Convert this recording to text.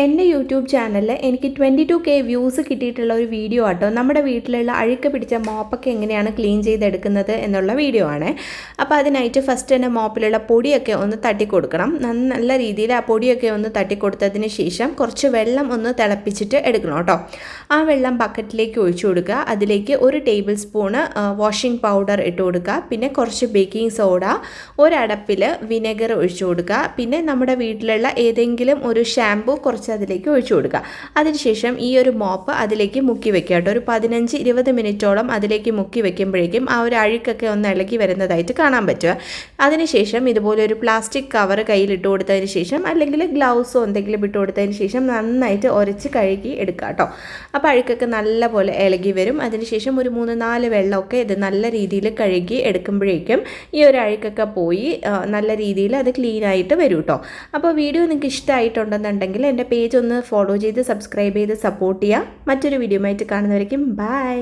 എന്റെ യൂട്യൂബ് ചാനലിൽ എനിക്ക് ട്വന്റി ടു കെ വ്യൂസ് കിട്ടിയിട്ടുള്ള ഒരു വീഡിയോ ആട്ടോ. നമ്മുടെ വീട്ടിലുള്ള അഴുക്ക് പിടിച്ച മോപ്പൊക്കെ എങ്ങനെയാണ് ക്ലീൻ ചെയ്തെടുക്കുന്നത് എന്നുള്ള വീഡിയോ ആണ്. അപ്പോൾ അതിനായിട്ട് ഫസ്റ്റ് തന്നെ മോപ്പിലുള്ള പൊടിയൊക്കെ ഒന്ന് തട്ടിക്കൊടുക്കണം. നല്ല രീതിയിൽ ആ പൊടിയൊക്കെ ഒന്ന് തട്ടിക്കൊടുത്തതിന് ശേഷം കുറച്ച് വെള്ളം ഒന്ന് തിളപ്പിച്ചിട്ട് എടുക്കണം കേട്ടോ. ആ വെള്ളം ബക്കറ്റിലേക്ക് ഒഴിച്ചു കൊടുക്കുക. അതിലേക്ക് ഒരു ടേബിൾ സ്പൂണ് വാഷിംഗ് പൗഡർ ഇട്ട് കൊടുക്കുക. പിന്നെ കുറച്ച് ബേക്കിംഗ് സോഡ ഒരടപ്പിൽ വിനെഗർ ഒഴിച്ചു കൊടുക്കുക. പിന്നെ നമ്മുടെ വീട്ടിലുള്ള ഏതെങ്കിലും ഒരു ഷാമ്പു കുറച്ച് അതിലേക്ക് ഒഴിച്ചു കൊടുക്കുക. അതിനുശേഷം ഈ ഒരു മോപ്പ് അതിലേക്ക് മുക്കി വെക്കുക കേട്ടോ. ഒരു പതിനഞ്ച് ഇരുപത് മിനിറ്റോളം അതിലേക്ക് മുക്കി വെക്കുമ്പോഴേക്കും ആ ഒരു അഴുക്കൊക്കെ ഒന്ന് ഇളകി വരുന്നതായിട്ട് കാണാൻ പറ്റുക. അതിനുശേഷം ഇതുപോലെ ഒരു പ്ലാസ്റ്റിക് കവർ കയ്യിൽ ഇട്ട് കൊടുത്തതിന് ശേഷം അല്ലെങ്കിൽ ഗ്ലൗസോ എന്തെങ്കിലും ഇട്ട് കൊടുത്തതിന് ശേഷം നന്നായിട്ട് ഉരച്ച് കഴുകി എടുക്കുക കേട്ടോ. അപ്പോൾ അഴുക്കൊക്കെ നല്ലപോലെ ഇളകി വരും. അതിനുശേഷം ഒരു മൂന്ന് നാല് വെള്ളമൊക്കെ ഇത് നല്ല രീതിയിൽ കഴുകി എടുക്കുമ്പോഴേക്കും ഈ ഒരു അഴുക്കൊക്കെ പോയി നല്ല രീതിയിൽ അത് ക്ലീൻ ആയിട്ട് വരും കേട്ടോ. അപ്പോൾ വീഡിയോ നിങ്ങൾക്ക് ഇഷ്ടമായിട്ടുണ്ടെന്നുണ്ടെങ്കിൽ എന്റെ പേജ് ഒന്ന് ഫോളോ ചെയ്ത് സബ്സ്ക്രൈബ് ചെയ്ത് സപ്പോർട്ട് ചെയ്യുക മറ്റൊരു വീഡിയോ ആയിട്ട് കാണുന്നവരേക്കും ബൈ